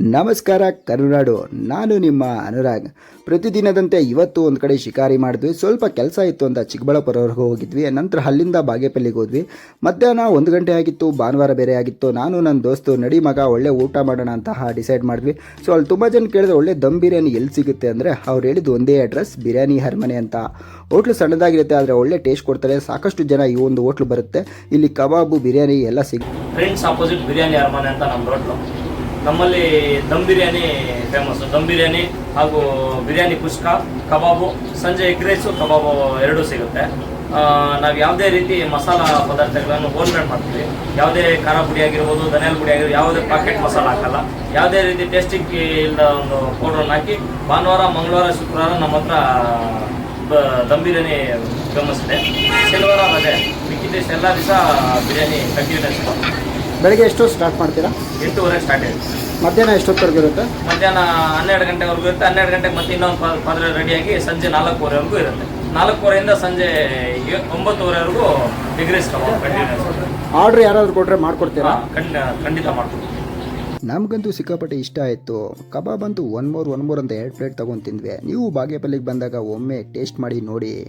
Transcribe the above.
ನಮಸ್ಕಾರ ಕರುನಾಡು, ನಾನು ನಿಮ್ಮ ಅನುರಾಗ್. ಪ್ರತಿದಿನದಂತೆ ಇವತ್ತು ಒಂದು ಕಡೆ ಶಿಕಾರಿ ಮಾಡಿದ್ವಿ. ಸ್ವಲ್ಪ ಕೆಲಸ ಇತ್ತು ಅಂತ ಚಿಕ್ಕಬಳ್ಳಾಪುರವರೆಗೂ ಹೋಗಿದ್ವಿ. ನಂತರ ಅಲ್ಲಿಂದ ಬಾಗೇಪಲ್ಲಿಗೆ ಹೋದ್ವಿ. ಮಧ್ಯಾಹ್ನ ಒಂದು ಗಂಟೆ ಆಗಿತ್ತು, ಭಾನುವಾರ ಬೇರೆ ಆಗಿತ್ತು. ನಾನು ನನ್ನ ದೋಸ್ತು, ನಡಿ ಮಗ, ಒಳ್ಳೆ ಊಟ ಮಾಡೋಣ ಅಂತ ಡಿಸೈಡ್ ಮಾಡಿದ್ವಿ. ಸೊ ಅಲ್ಲಿ ತುಂಬ ಜನ ಕೇಳಿದ್ರೆ, ಒಳ್ಳೆ ದಮ್ ಬಿರಿಯಾನಿ ಎಲ್ಲಿ ಸಿಗುತ್ತೆ? ಅಂದರೆ, ಅವ್ರು ಹೇಳಿದ್ದು ಒಂದೇ ಅಡ್ರೆಸ್, ಬಿರಿಯಾನಿ ಹರ್ಮನೆ ಅಂತ. ಹೋಟ್ಲು ಸಣ್ಣದಾಗಿರುತ್ತೆ, ಆದರೆ ಒಳ್ಳೆ ಟೇಸ್ಟ್ ಕೊಡ್ತಾರೆ. ಸಾಕಷ್ಟು ಜನ ಈ ಒಂದು ಹೋಟ್ಲು ಬರುತ್ತೆ. ಇಲ್ಲಿ ಕಬಾಬು, ಬಿರಿಯಾನಿ ಎಲ್ಲ ಸಿಗುತ್ತೆ ಫ್ರೆಂಡ್ಸ್ ಆಪೋಸಿಟ್ ಬಿರಿಯಾನಿ ಅರಮನೆ ಅಂತ ನಮ್ಮ ಹೋಟ್ಲು ನಮ್ಮಲ್ಲಿ ದಮ್ ಬಿರಿಯಾನಿ ಫೇಮಸ್ ದಮ್ ಬಿರಿಯಾನಿ ಹಾಗೂ ಬಿರಿಯಾನಿ ಕುಷ್ಕ ಕಬಾಬು, ಸಂಜೆ ಎಗ್ ರೈಸು, ಕಬಾಬು ಎರಡೂ ಸಿಗುತ್ತೆ. ನಾವು ಯಾವುದೇ ರೀತಿ ಮಸಾಲ ಪದಾರ್ಥಗಳನ್ನು ಹೋಲ್ಮೇಡ್ ಮಾಡ್ತೀವಿ. ಯಾವುದೇ ಖಾರ ಪುಡಿ ಆಗಿರ್ಬೋದು, ಧನಿಯಾಲ್ ಪುಡಿ ಆಗಿರ್ಬೋದು, ಯಾವುದೇ ಪಾಕೆಟ್ ಮಸಾಲ ಹಾಕಲ್ಲ. ಯಾವುದೇ ರೀತಿ ಟೇಸ್ಟಿಂಗ್ ಇಲ್ಲದ ಒಂದು ಪೌಡ್ರನ್ನ ಹಾಕಿ ಭಾನುವಾರ, ಮಂಗಳವಾರ, ಶುಕ್ರವಾರ ನಮ್ಮ ಹತ್ರ ದಮ್ ಬಿರಿಯಾನಿ ಫೇಮಸ್ ಇದೆ. ಶನಿವಾರ ಅದೇ ಮಿಕ್ಕಿದ ಎಲ್ಲ ದಿವಸ ಬಿರಿಯಾನಿ ಕಂಟಿನ್ಯೂಸ್ ಬೆಳಗ್ಗೆ ಎಷ್ಟು ಸ್ಟಾರ್ಟ್ ಮಾಡ್ತೀರಾ? ಎಂಟೂವರೆ ಸ್ಟಾರ್ಟ್ ಮಧ್ಯಾಹ್ನ ಎಷ್ಟೊತ್ತವರೆಗೂ ಇರುತ್ತೆ? ಮಧ್ಯಾಹ್ನ ಹನ್ನೆರಡು ಗಂಟೆವರೆಗೂ ಇರುತ್ತೆ. ಹನ್ನೆರಡು ಗಂಟೆಗೆ ಮತ್ತೆ ಇನ್ನೊಂದು ಪ- ಪಾತ್ರೆ ರೆಡಿಯಾಗಿ ಸಂಜೆ ನಾಲ್ಕೂವರೆವರೆಗೂ ಇರುತ್ತೆ. ನಾಲ್ಕೂವರೆಯಿಂದ ಸಂಜೆ ಒಂಬತ್ತುವರೆವರೆಗೂ ಡಿಗ್ರೀಸ್ ಕಬಾಬ್ ಕಂಟಿನ್ಯೂಸ್ ಆರ್ಡ್ರ್ ಯಾರಾದರೂ ಕೊಟ್ಟರೆ ಮಾಡ್ಕೊಡ್ತೀರಾ? ಖಂಡಿತ ಮಾಡ್ತೀವಿ ನಮಗಂತೂ ಸಿಕ್ಕಾಪಟ್ಟೆ ಇಷ್ಟ ಆಯಿತು. ಕಬಾಬ್ ಅಂತೂ ಒನ್ ಮೋರ್ ಒನ್ ಮೋರ್ ಅಂತ ಎರಡು ಪ್ಲೇಟ್ ತೊಗೊಂಡು ತಿಂದ್ವಿ. ನೀವು ಬಾಗೇಪಲ್ಲಿಗೆ ಬಂದಾಗ ಒಮ್ಮೆ ಟೇಸ್ಟ್ ಮಾಡಿ ನೋಡಿ.